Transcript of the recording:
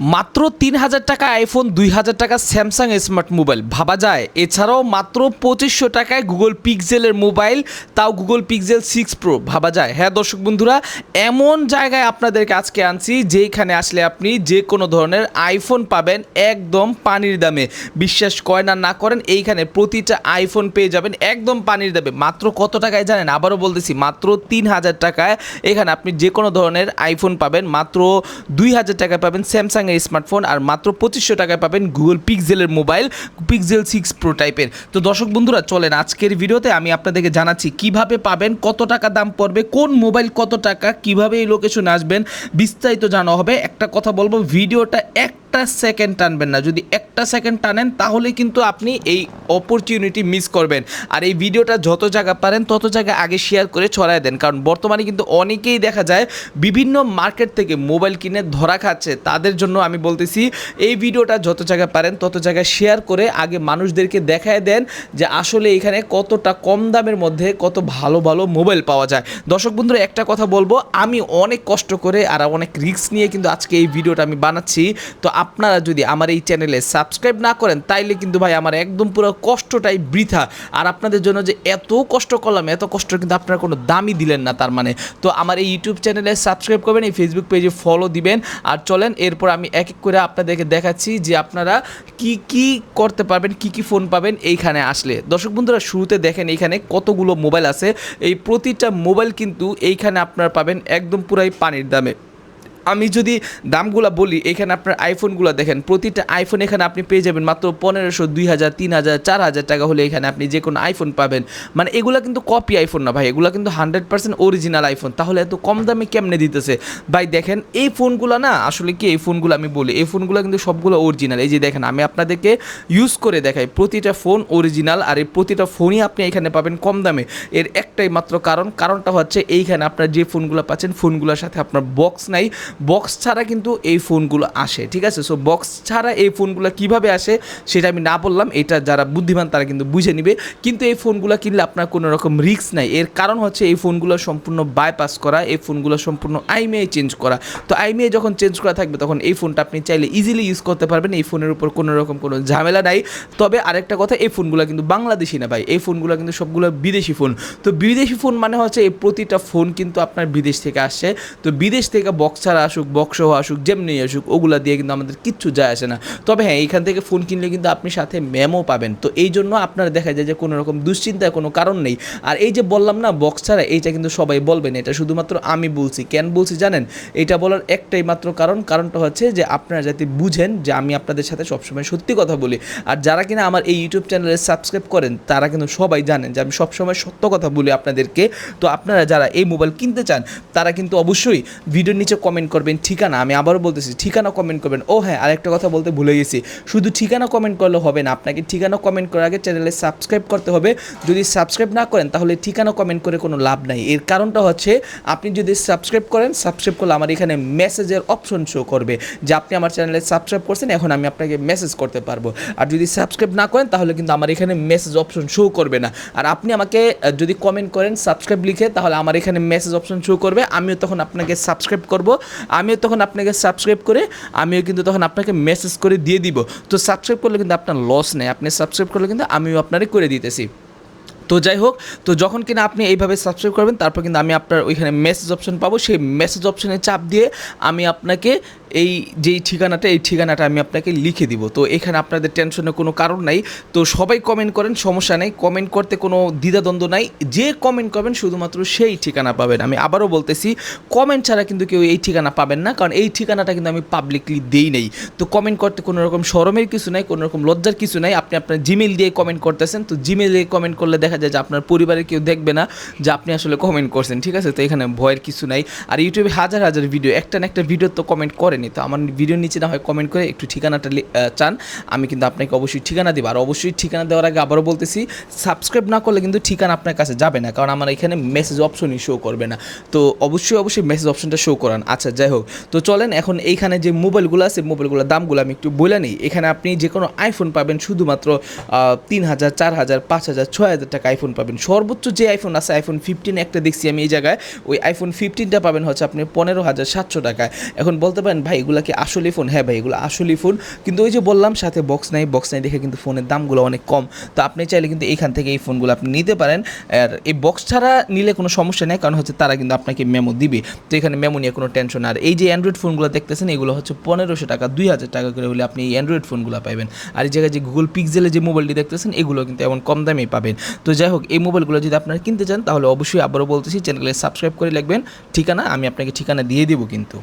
মাত্র তিন হাজার টাকা আইফোন দুই হাজার টাকা স্যামসাং স্মার্ট মোবাইল ভাবা যায়, এছাড়াও মাত্র পঁচিশশো টাকায় গুগল পিক্সেলের মোবাইল তাও গুগল পিক্সেল সিক্স প্রো ভাবা যায়। হ্যাঁ দর্শক বন্ধুরা, এমন জায়গায় আপনাদেরকে আজকে আনছি, যেইখানে আসলে আপনি যে কোনো ধরনের আইফোন পাবেন একদম পানির দামে। বিশ্বাস করেন আর না করেন, এইখানে প্রতিটা আইফোন পেয়ে যাবেন একদম পানির দামে। মাত্র কত টাকায় জানেন? আবারও বলতেছি, মাত্র তিন হাজার টাকায় এখানে আপনি যে কোনো ধরনের আইফোন পাবেন। মাত্র দুই হাজার টাকায় পাবেন স্যামসাং এর স্মার্টফোন আর মাত্র পঁচিশশো টাকায় পাবেন গুগল পিক্সেলের মোবাইল, পিক্সেল সিক্স প্রো টাইপের। তো দর্শক বন্ধুরা, চলেন আজকের ভিডিওতে আমি আপনাদেরকে জানাচ্ছি কীভাবে পাবেন, কত টাকা দাম পড়বে, কোন মোবাইল কত টাকা, কীভাবে এই লোকেশনে আসবেন, বিস্তারিত জানা হবে। একটা কথা বলব, ভিডিওটা একটা সেকেন্ড টানবেন না। যদি একটা সেকেন্ড টানেন, তাহলে কিন্তু আপনি এই অপরচুনিটি মিস করবেন। আর এই ভিডিওটা যত জায়গা পারেন, তত জায়গায় আগে শেয়ার করে ছড়ায় দেন। কারণ বর্তমানে কিন্তু অনেকেই দেখা যায়, বিভিন্ন মার্কেট থেকে মোবাইল কিনে ধরা খাচ্ছে। তাদের জন্য আমি বলতেছি, এই ভিডিওটা যত জায়গায় পারেন, তত জায়গায় শেয়ার করে আগে মানুষদেরকে দেখায় দেন যে আসলে এখানে কতটা কম দামের মধ্যে কত ভালো ভালো মোবাইল পাওয়া যায়। দর্শক বন্ধুরা, একটা কথা বলব, আমি অনেক কষ্ট করে আর অনেক রিস্ক নিয়ে কিন্তু আজকে এই ভিডিওটা আমি বানাচ্ছি। তো আপনারা যদি আমার এই চ্যানেলে সাবস্ক্রাইব না করেন, তাইলে কিন্তু ভাই আমার একদম পুরো কষ্টটাই বৃথা। আর আপনাদের জন্য যে এত কষ্ট করলাম, এত কষ্ট কিন্তু আপনারা কোনো দামই দিলেন না তার মানে। তো আমার এই ইউটিউব চ্যানেলে সাবস্ক্রাইব করবেন, এই ফেসবুক পেজে ফলো দিবেন। আর চলেন, এরপর আমি এক এক করে আপনাদেরকে দেখাচ্ছি যে আপনারা কি কি করতে পারবেন, কি কি ফোন পাবেন এইখানে আসলে। দর্শক বন্ধুরা, শুরুতে দেখেন এইখানে কতগুলো মোবাইল আছে। এই প্রতিটা মোবাইল কিন্তু এইখানে আপনারা পাবেন একদম পুরাই পানির দামে। আমি যদি দামগুলো বলি, এখানে আপনার আইফোনগুলো দেখেন, প্রতিটা আইফোন এখানে আপনি পেয়ে যাবেন মাত্র পনেরোশো দুই হাজার তিন হাজার চার হাজার টাকা হলে এখানে আপনি যে কোনো আইফোন পাবেন। মানে এগুলো কিন্তু কপি আইফোন না ভাই, এগুলো কিন্তু হান্ড্রেড পার্সেন্ট অরিজিনাল আইফোন তাহলে এত কম দামে কেমনে দিতেছে? ভাই দেখেন, এই ফোনগুলো না, আসলে কি এই ফোনগুলো আমি বলি, এই ফোনগুলো কিন্তু সবগুলো অরিজিনাল এই যে দেখেন, আমি আপনাদেরকে ইউজ করে দেখাই, প্রতিটা ফোন অরিজিনাল আর এই প্রতিটা ফোনই আপনি এখানে পাবেন কম দামে। এর একটাই মাত্র কারণ, কারণটা হচ্ছে এইখানে আপনার যে ফোনগুলো পাচ্ছেন ফোনগুলোর সাথে আপনার বক্স নাই বক্স ছাড়া কিন্তু এই ফোনগুলো আসে, ঠিক আছে? সো বক্স ছাড়া এই ফোনগুলো কীভাবে আসে সেটা আমি না বললাম, এটা যারা বুদ্ধিমান তারা কিন্তু বুঝে নিবে। কিন্তু এই ফোনগুলো কিনলে আপনার কোনো রকম রিস্ক নাই। এর কারণ হচ্ছে এই ফোনগুলো সম্পূর্ণ বাইপাস করা, এই ফোনগুলো সম্পূর্ণ আইমিআই চেঞ্জ করা। তো আইমিআই যখন চেঞ্জ করা থাকবে, তখন এই ফোনটা আপনি চাইলে ইজিলি ইউজ করতে পারবেন। এই ফোনের উপর কোনো রকম কোনো ঝামেলা নাই। তবে আরেকটা কথা, এই ফোনগুলো কিন্তু বাংলাদেশি না ভাই। এই ফোনগুলো কিন্তু সবগুলো বিদেশি ফোন তো বিদেশি ফোন মানে হচ্ছে এই প্রতিটা ফোন কিন্তু আপনার বিদেশ থেকে আসছে। তো বিদেশ থেকে বক্স ছাড়া আসুক বক্সও আসুক, যেমনি আসুক, ওগুলা দিয়ে কিন্তু আমাদের কিচ্ছু যায় আসে না। তবে হ্যাঁ এইখান থেকে ফোন কিনলে কিন্তু আপনি সাথে ম্যামও পাবেন। তো এই জন্য আপনার দেখা যায় যে কোনো রকম দুশ্চিন্তার কোনো কারণ নেই। আর এই যে বললাম না বক্স ছাড়া এইটা কিন্তু সবাই বলবেন এটা শুধুমাত্র আমি বলছি। কেন বলছি জানেন? এটা বলার একটাই মাত্র কারণ, কারণটা হচ্ছে যে আপনারা যাতে বুঝেন যে আমি আপনাদের সাথে সবসময় সত্যি কথা বলি। আর যারা কিনা আমার এই ইউটিউব চ্যানেলে সাবস্ক্রাইব করেন, তারা কিন্তু সবাই জানেন যে আমি সবসময় সত্য কথা বলি আপনাদেরকে। তো আপনারা যারা এই মোবাইল কিনতে চান, তারা কিন্তু অবশ্যই ভিডিওর নিচে কমেন্ট করবেন ঠিকানা, আমি আবারও বলতেছি, ঠিকানা কমেন্ট করবেন। ও হ্যাঁ আরেকটা কথা বলতে ভুলে গেছি। শুধু ঠিকানা কমেন্ট করলে হবে না, আপনাকে ঠিকানা কমেন্ট করার আগে চ্যানেলে সাবস্ক্রাইব করতে হবে। যদি সাবস্ক্রাইব না করেন, তাহলে ঠিকানা কমেন্ট করে কোনো লাভ নাই। এর কারণটা হচ্ছে, আপনি যদি সাবস্ক্রাইব করেন সাবস্ক্রাইব করলে আমার এখানে মেসেজের অপশন শো করবে যে আপনি আমার চ্যানেলে সাবস্ক্রাইব করছেন, এখন আমি আপনাকে মেসেজ করতে পারব। আর যদি সাবস্ক্রাইব না করেন, তাহলে কিন্তু আমার এখানে মেসেজ অপশন শো করবে না। আর আপনি আমাকে যদি কমেন্ট করেন সাবস্ক্রাইব লিখে, তাহলে আমার এখানে মেসেজ অপশন শো করবে। আমিও তখন আপনাকে সাবস্ক্রাইব করব। আমিও তখন আপনাকে সাবস্ক্রাইব করে, আমিও কিন্তু তখন আপনাকে মেসেজ করে দিয়ে দিব। তো সাবস্ক্রাইব করলে কিন্তু আপনার লস নেই, আপনি সাবস্ক্রাইব করলে কিন্তু আমিও আপনারে করে দিতেছি। তো যাই হোক, তো যখন কিনা আপনি এইভাবে সাবস্ক্রাইব করবেন, তারপর কিন্তু আমি আপনার ওইখানে মেসেজ অপশন পাবো। সেই মেসেজ অপশনে চাপ দিয়ে আমি আপনাকে এই যেই ঠিকানাটা, এই ঠিকানাটা আমি আপনাকে লিখে দিব। তো এখানে আপনাদের টেনশনের কোনো কারণ নাই। তো সবাই কমেন্ট করেন, সমস্যা নেই। কমেন্ট করতে কোনো দ্বিধাদ্বন্দ্ব নাই। যে কমেন্ট করবেন, শুধুমাত্র সেই ঠিকানা পাবেন। আমি আবারও বলতেছি কমেন্ট ছাড়া কিন্তু কেউ এই ঠিকানা পাবেন না, কারণ এই ঠিকানাটা কিন্তু আমি পাবলিকলি দেই নেই। তো কমেন্ট করতে কোনো রকম শরমের কিছু নাই, কোনো রকম লজ্জার কিছু নাই। আপনি আপনার জিমেল দিয়ে কমেন্ট করতেছেন, তো জিমেল দিয়ে কমেন্ট করলে দেখা যায় যে আপনার পরিবারের কেউ দেখবে না যে আপনি আসলে কমেন্ট করছেন, ঠিক আছে? তো এখানে ভয়ের কিছু নাই। আর ইউটিউবে হাজার হাজার ভিডিও একটা না একটা ভিডিও তো কমেন্ট করেনি। তো আমার ভিডিওর নিচে না হয় কমেন্ট করে একটু ঠিকানাটা চান। আমি কিন্তু আপনাকে অবশ্যই ঠিকানা দেবো। আর অবশ্যই ঠিকানা দেওয়ার আগে আবারও বলতেছি সাবস্ক্রাইব না করলে কিন্তু ঠিকানা আপনার কাছে যাবে না। কারণ আমার এখানে মেসেজ অপশনই শো করবে না। তো অবশ্যই অবশ্যই মেসেজ অপশনটা শো করান। আচ্ছা যাই হোক। তো চলেন এখন এইখানে যে মোবাইলগুলো আছে মোবাইলগুলোর দামগুলো আমি একটু বলে নিই। এখানে আপনি যে কোনো আইফোন পাবেন শুধুমাত্র তিন হাজার, চার হাজার, পাঁচ হাজার, ছয় হাজার টাকা আইফোন পাবেন। সর্বোচ্চ যে আইফোন আছে আইফোন ফিফটিন একটা দেখছি আমি এই জায়গায়। ওই আইফোন ফিফটিনটা পাবেন হচ্ছে আপনি পনেরো হাজার সাতশো টাকায়। এখন বলতে পারেন, ভাই, এগুলো কি আসলে ফোন হ্যাঁ ভাই, এগুলো আসলে ফোন কিন্তু ওই যে বললাম, সাথে বক্স নাই বক্স নাই দেখে কিন্তু ফোনের দামগুলো অনেক কম। তো আপনি চাইলে কিন্তু এইখান থেকে এই ফোনগুলো আপনি নিতে পারেন। আর এই বক্স ছাড়া নিলে কোনো সমস্যা নেই, কারণ হচ্ছে তারা কিন্তু আপনাকে মেমো দিবে। তো এখানে মেমো নিয়ে কোনো টেনশন আর এই যে অ্যান্ড্রয়েড ফোনগুলো দেখতেছেন, এগুলো হচ্ছে পনেরোশো টাকা, দুই হাজার টাকা করে হলে আপনি এই অ্যান্ড্রয়েড ফোনগুলো পাবেন আর এই জায়গায় যে গুগল পিক্সেলে যে মোবাইলটি দেখতেছেন, এগুলো কিন্তু এমন কম দামেই পাবেন। তো যাই হোক, এই মোবাইলগুলো যদি আপনারা কিনতে চান, তাহলে অবশ্যই আবারও বলতেছি চ্যানেলে সাবস্ক্রাইব করে রাখবেন। ঠিকানা আমি আপনাকে ঠিকানা দিয়ে দেবো কিন্তু।